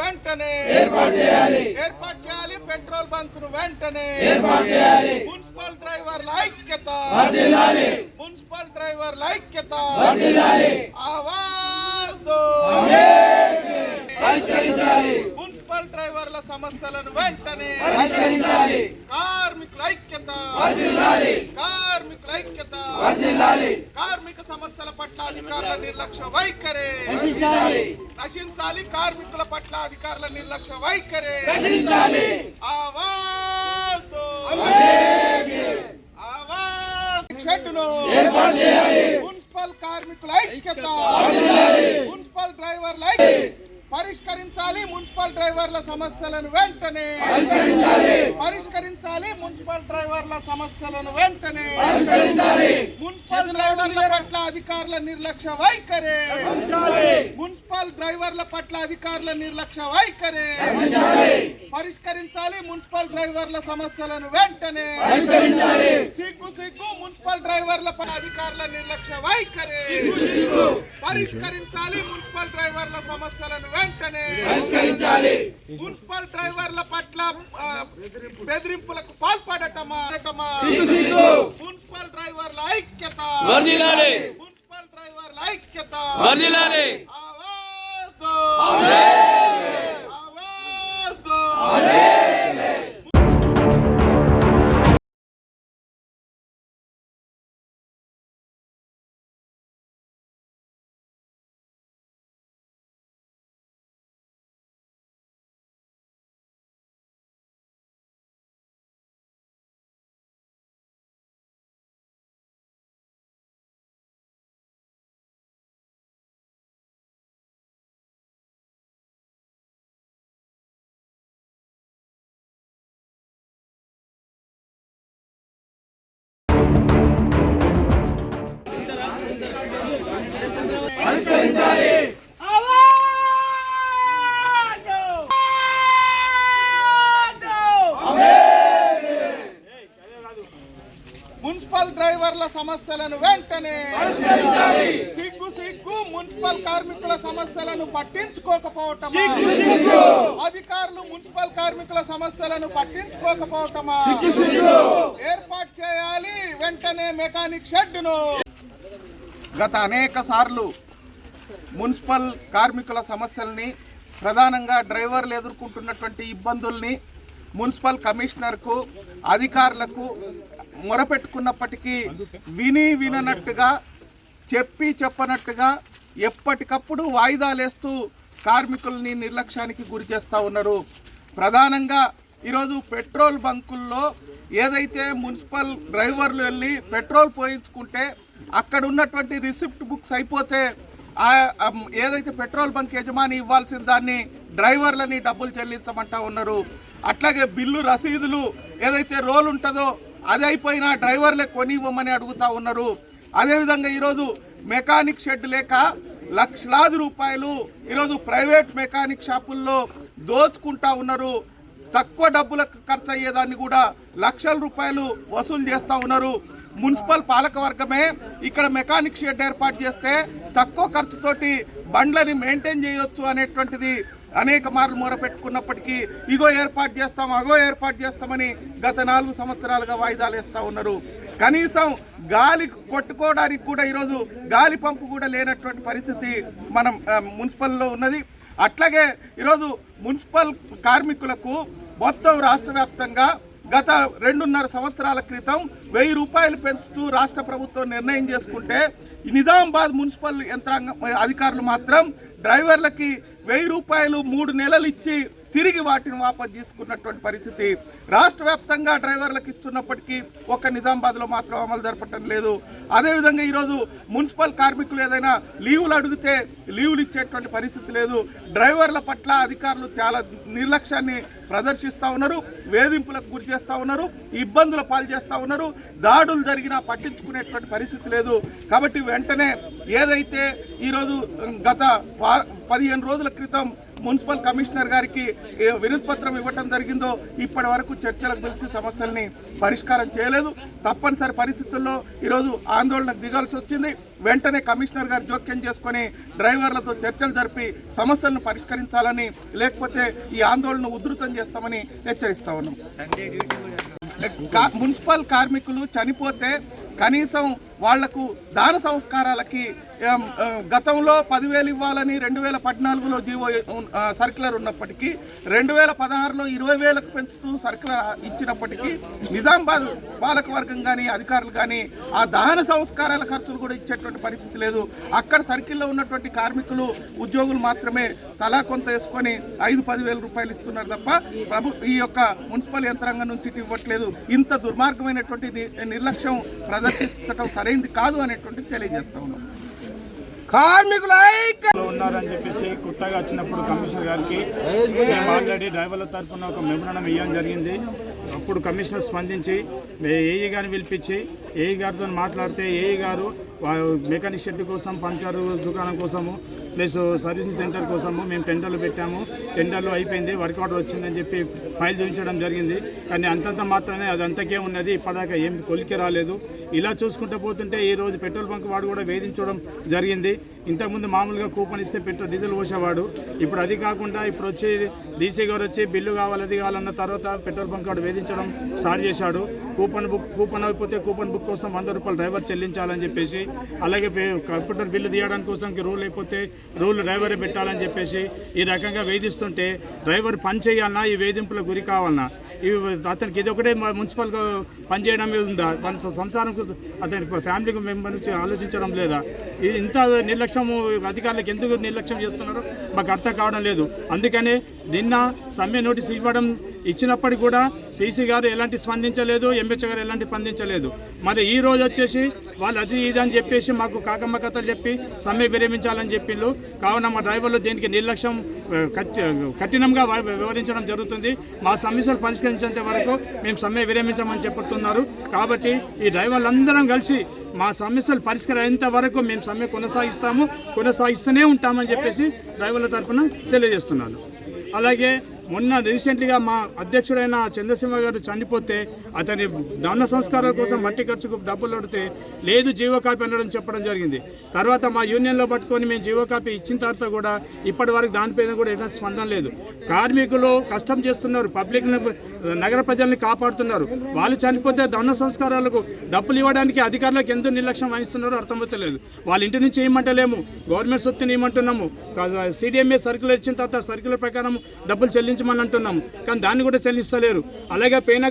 వెంటనే ఏర్పాటు చేయాలి. ఏర్పాటు చేయాలి. పెట్రోల్ బంక్ను వెంటనే ఏర్పాటు చేయాలి. మున్సిపల్ డ్రైవర్ల ఐక్యత వర్ధిల్లాలి. మున్సిపల్ డ్రైవర్ల ఐక్యత వర్ధిల్లాలి. ఆవాజ్ దో. పరిష్కరించాలి. మున్సిపల్ డ్రైవర్ల సమస్యలను వెంటనే పరిష్కరించాలి. కార్మికుల ఐక్యత. వర్ధిల్లాలి కార్మికుల ఐక్యత. వర్ధిల్లాలి కార్మిక సమస్యల పట్ల అధికారుల నిర్లక్ష్య వైఖరి. రక్షించాలి రక్షించాలి కార్మికుల పట్ల అధికారుల నిర్లక్ష్య వైఖరి. ఆవాజ్. ఆవాజ్. షెడ్డును. ఏర్పాటు చేయాలి. మున్సిపల్ కార్మికుల ఐక్యత. వర్ధిల్లాలి మున్సిపల్ డ్రైవర్ల ఐక్యత. పరిష్కరించాలి మున్సిపల్ డ్రైవర్ల సమస్యలను వెంటనే. పరిష్కరించాలి. పరిష్కరించాలి మున్సిపల్ డ్రైవర్ల సమస్యలను వెంటనే. మున్సిపల్ డ్రైవర్ల పట్ల అధికారుల నిర్లక్ష్య వైఖరి. మున్సిపల్ డ్రైవర్ల పట్ల అధికారుల నిర్లక్ష్య వైఖరి. పరిష్కరించాలి. మున్సిపల్ డ్రైవర్ల సమస్యలను వెంటనే. సిగ్గు సిగ్గు మున్సిపల్ డ్రైవర్ల పట్ల అధికారుల నిర్లక్ష్య వైఖరి. పరిష్కరించాలి మున్సిపల్ డ్రైవర్ల సమస్యలను వెంటనే పరిష్కరించాలి. మున్సిపల్ డ్రైవర్ల పట్ల బెదిరింపులకు పాల్పడటమా. మున్సిపల్ డ్రైవర్ల ఐక్యత. మున్సిపల్ డ్రైవర్ల ఐక్యత. మున్సిపల్ డ్రైవర్ల సమస్యలను వెంటనే సిగ్గు సిగ్గు మున్సిపల్ కార్మికుల సమస్యలను సిగ్గు అధికారులు మున్సిపల్ కార్మికుల సమస్యలను పట్టించుకోకపోవటమా? ఏర్పాటు చేయాలి వెంటనే మెకానిక్ షెడ్డును. గత అనేక సార్లు మున్సిపల్ కార్మికుల సమస్యల్ని ప్రధానంగా డ్రైవర్లు ఎదుర్కొంటున్నటువంటి ఇబ్బందుల్ని మున్సిపల్ కమిషనర్కు అధికారులకు మొరపెట్టుకున్నప్పటికీ విని విననట్టుగా చెప్పి చెప్పనట్టుగా ఎప్పటికప్పుడు వాయిదాలేస్తూ కార్మికుల్ని నిర్లక్ష్యానికి గురి చేస్తూ ఉన్నారు. ప్రధానంగా ఈరోజు పెట్రోల్ బంకుల్లో ఏదైతే మున్సిపల్ డ్రైవర్లు వెళ్ళి పెట్రోల్ పోయించుకుంటే అక్కడ ఉన్నటువంటి రిసిప్ట్ బుక్స్ అయిపోతే ఏదైతే పెట్రోల్ బంక్ యజమాని ఇవ్వాల్సిన దాన్ని డ్రైవర్లని డబ్బులు చెల్లించమంటా ఉన్నారు. అట్లాగే బిల్లు రసీదులు ఏదైతే రోల్ ఉంటుందో అది అయిపోయినా డ్రైవర్లే కొని ఇవ్వమని అడుగుతా ఉన్నారు. అదేవిధంగా ఈరోజు మెకానిక్ షెడ్ లేక లక్షలాది రూపాయలు ఈరోజు ప్రైవేట్ మెకానిక్ షాపుల్లో దోచుకుంటా ఉన్నారు. తక్కువ డబ్బులకు ఖర్చు అయ్యేదాన్ని కూడా లక్షల రూపాయలు వసూలు చేస్తూ ఉన్నారు. మున్సిపల్ పాలకవర్గమే ఇక్కడ మెకానిక్ షెడ్ ఏర్పాటు చేస్తే తక్కువ ఖర్చుతోటి బండ్లని మెయింటైన్ చేయొచ్చు అనేటువంటిది అనేక మార్లు మొరపెట్టుకున్నప్పటికీ ఇగో ఏర్పాటు చేస్తాం అగో ఏర్పాటు చేస్తామని గత నాలుగు సంవత్సరాలుగా వాయిదాలు వేస్తూ ఉన్నారు. కనీసం గాలి కొట్టుకోవడానికి కూడా ఈరోజు గాలి పంపు కూడా లేనటువంటి పరిస్థితి మనం మున్సిపల్లో ఉన్నది. అట్లాగే ఈరోజు మున్సిపల్ కార్మికులకు మొత్తం రాష్ట్ర వ్యాప్తంగా గత రెండున్నర సంవత్సరాల క్రితం వెయ్యి రూపాయలు పెంచుతూ రాష్ట్ర ప్రభుత్వం నిర్ణయం చేసుకుంటే ఈ నిజామాబాద్ మున్సిపల్ యంత్రాంగం అధికారులు మాత్రం డ్రైవర్లకి వెయ్యి రూపాయలు మూడు నెలలు ఇచ్చి తిరిగి వాటిని వాపసు తీసుకున్నటువంటి పరిస్థితి. రాష్ట్ర వ్యాప్తంగా డ్రైవర్లకు ఇస్తున్నప్పటికీ ఒక్క నిజామాబాద్లో మాత్రం అమలు జరపటం లేదు. అదేవిధంగా ఈరోజు మున్సిపల్ కార్మికులు ఏదైనా లీవులు అడిగితే లీవులు ఇచ్చేటువంటి పరిస్థితి లేదు. డ్రైవర్ల పట్ల అధికారులు చాలా నిర్లక్ష్యాన్ని ప్రదర్శిస్తూ ఉన్నారు వేధింపులకు గురి చేస్తూ ఉన్నారు ఇబ్బందుల పాలు చేస్తూ ఉన్నారు దాడులు జరిగినా పట్టించుకునేటువంటి పరిస్థితి లేదు. కాబట్టి వెంటనే ఏదైతే ఈరోజు గత పదిహేను రోజుల క్రితం మున్సిపల్ కమిషనర్ గారికి ఏ వినతి పత్రం ఇవ్వటం జరిగిందో ఇప్పటి వరకు చర్చలకు పిలిచి సమస్యల్ని పరిష్కారం చేయలేదు. తప్పనిసరి పరిస్థితుల్లో ఈరోజు ఆందోళనకు దిగాల్సి వచ్చింది. వెంటనే కమిషనర్ గారు జోక్యం చేసుకొని డ్రైవర్లతో చర్చలు జరిపి సమస్యలను పరిష్కరించాలని లేకపోతే ఈ ఆందోళన ఉధృతం చేస్తామని హెచ్చరిస్తా ఉన్నాం. మున్సిపల్ కార్మికులు చనిపోతే కనీసం వాళ్ళకు దాన సంస్కారాలకి గతంలో పదివేలు ఇవ్వాలని రెండు వేల పద్నాలుగులో జీవో సర్కులర్ సర్క్యులర్ ఉన్నప్పటికీ రెండు వేల పదహారులో ఇరవై వేలకు పెంచుతూ సర్క్యులర్ ఇచ్చినప్పటికీ నిజామాబాద్ పాలకవర్గం కానీ అధికారులు కానీ ఆ దహన సంస్కారాల ఖర్చులు కూడా ఇచ్చేటువంటి పరిస్థితి లేదు. అక్కడ సర్కిల్లో ఉన్నటువంటి కార్మికులు ఉద్యోగులు మాత్రమే తలా కొంత వేసుకొని ఐదు పదివేల రూపాయలు ఇస్తున్నారు తప్ప ప్రభు ఈ యొక్క మున్సిపల్ యంత్రాంగం నుంచి ఇటు ఇవ్వట్లేదు. ఇంత దుర్మార్గమైనటువంటి నిర్లక్ష్యం నిర్లక్ష్యం ప్రదర్శించడం సరైంది కాదు అనేటువంటిది తెలియజేస్తా ఉన్నాం. కార్మికుల ఉన్నారని చెప్పేసి కొత్తగా వచ్చినప్పుడు కమిషనర్ గారికి మేము ఆల్రెడీ డ్రైవర్ల తరఫున ఒక మెమరణం ఇవ్వడం జరిగింది. అప్పుడు కమిషనర్ స్పందించి ఏఈ గారిని పిలిపించి ఏఈ గారితో మాట్లాడితే ఏఈ గారు మెకానిక్ షెడ్ కోసం పంచర్ దుకాణం కోసము ప్లస్ సర్వీసింగ్ సెంటర్ కోసము మేము టెండర్లు పెట్టాము. టెండర్లు అయిపోయింది వర్క్ ఆర్డర్ వచ్చిందని చెప్పి ఫైల్ చూపించడం జరిగింది. కానీ అంతంత మాత్రమే అది అంతకే ఉన్నది. ఇప్పటిదాకా ఏం కొలికి రాలేదు. ఇలా చూసుకుంటూ పోతుంటే ఈ రోజు పెట్రోల్ బంక్ వాడు కూడా వేధించడం జరిగింది. ఇంతకుముందు మామూలుగా కూపన్ ఇస్తే పెట్రోల్ డీజిల్ పోసేవాడు. ఇప్పుడు అది కాకుండా ఇప్పుడు వచ్చి డీసీ గారు వచ్చి బిల్లు కావాలి అది కావాలన్న తర్వాత పెట్రోల్ బంక్ వాడు వేధించడం స్టార్ట్ చేశాడు. కూపన్ బుక్ కూపన్ అయిపోతే కూపన్ బుక్ కోసం వంద రూపాయలు డ్రైవర్ చెల్లించాలని చెప్పేసి అలాగే కంప్యూటర్ బిల్లు తీయడానికి కోసం రూల్ అయిపోతే రూల్ డ్రైవరే పెట్టాలని చెప్పేసి ఈ రకంగా వేధిస్తుంటే డ్రైవర్ పని చేయాలన్నా ఈ వేధింపులకు గురి కావాలన్నా. ఇవి అతనికి ఇది ఒకటే మ- మున్సిపల్ పనిచేయడం మీద ఉందా? తన సంసారం అతని ఫ్యామిలీకి మెంబర్ నుంచి ఆలోచించడం లేదా? ఇది ఇంత నిర్లక్ష్యం అధికారులకు ఎందుకు నిర్లక్ష్యం చేస్తున్నారో మాకు అర్థం కావడం లేదు. అందుకనే నిన్న సమ్మె నోటీస్ ఇవ్వడం ఇచ్చినప్పటికీ కూడా సీసీ గారు ఎలాంటి స్పందించలేదు ఎంబెచ్ గారు ఎలాంటి స్పందించలేదు. మరి ఈ రోజు వచ్చేసి వాళ్ళు అది ఇది అని చెప్పేసి మాకు కాకమ్మ కథలు చెప్పి సమ్మె విరమించాలని చెప్పిండ్రు కావున మా డ్రైవర్లు దీనికి నిర్లక్ష్యం కఠినంగా వ- వ్యవహరించడం జరుగుతుంది. మా సమస్యలు పరిష్కరించేంత వరకు మేము సమ్మె విరమించమని చెప్పుతున్నారు కాబట్టి ఈ డ్రైవర్లందరం కలిసి మా సమస్యలు పరిష్కరించేంత వరకు మేము సమ్మె కొనసాగిస్తాము కొనసాగిస్తూనే ఉంటామని చెప్పేసి డ్రైవర్ల తరఫున తెలియజేస్తున్నాను. అలాగే మొన్న రీసెంట్గా మా అధ్యక్షుడైన చంద్రసింహ గారు చనిపోతే అతని దాన సంస్కారాల కోసం మట్టి ఖర్చుకు డబ్బులు అడితే లేదు జీవో కాపీ అనడం చెప్పడం జరిగింది. తర్వాత మా యూనియన్లో పట్టుకొని మేము జీవో కాపీ ఇచ్చిన తర్వాత కూడా ఇప్పటి వరకు దానిపైన కూడా ఎటువంటి స్పందన లేదు. కార్మికులు కష్టం చేస్తున్నారు పబ్లిక్ నగర ప్రజల్ని కాపాడుతున్నారు. వాళ్ళు చనిపోతే దహన సంస్కారాలకు డబ్బులు ఇవ్వడానికి అధికారులకు ఎందుకు నిర్లక్ష్యం వహిస్తున్నారో అర్థమవుతలేదు వాళ్ళ ఇంటి నుంచి ఏమంటలేము. గవర్నమెంట్ సొత్తుని ఏమంటున్నాము. సిడిఎంఏ సర్కిల్ ఇచ్చిన తర్వాత సర్కిల్ ప్రకారం డబ్బులు చెల్లించమని అంటున్నాము. కానీ దాన్ని కూడా చెల్లిస్తలేరు. అలాగే పైన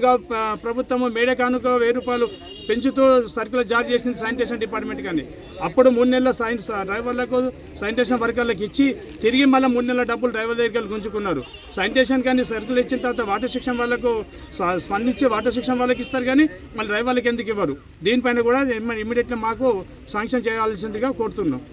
ప్రభుత్వము మేడ కానుక వెయ్యి రూపాయలు పెంచుతూ సర్కిల్ జారీ చేసింది శానిటేషన్ డిపార్ట్మెంట్ కానీ. అప్పుడు మూడు నెలల సైన్స్ డ్రైవర్లకు శానిటేషన్ వర్కర్లకు ఇచ్చి తిరిగి మళ్ళీ మూడు నెలల డబ్బులు డ్రైవర్ దగ్గర గుంజుకున్నారు. శానిటేషన్ కానీ సర్కిల్ ఇచ్చిన తర్వాత వాటర్ శిక్షణ వల్ల స్ప- స్పందించి వాటర్ శిక్షణ వాళ్ళకి ఇస్తారు కానీ మళ్ళీ డ్రైవర్లకు ఎందుకు ఇవ్వరు? దీనిపైన కూడా ఇమ్మీడియట్గా మాకు శాంక్షన్ చేయాల్సిందిగా కోరుతున్నాం.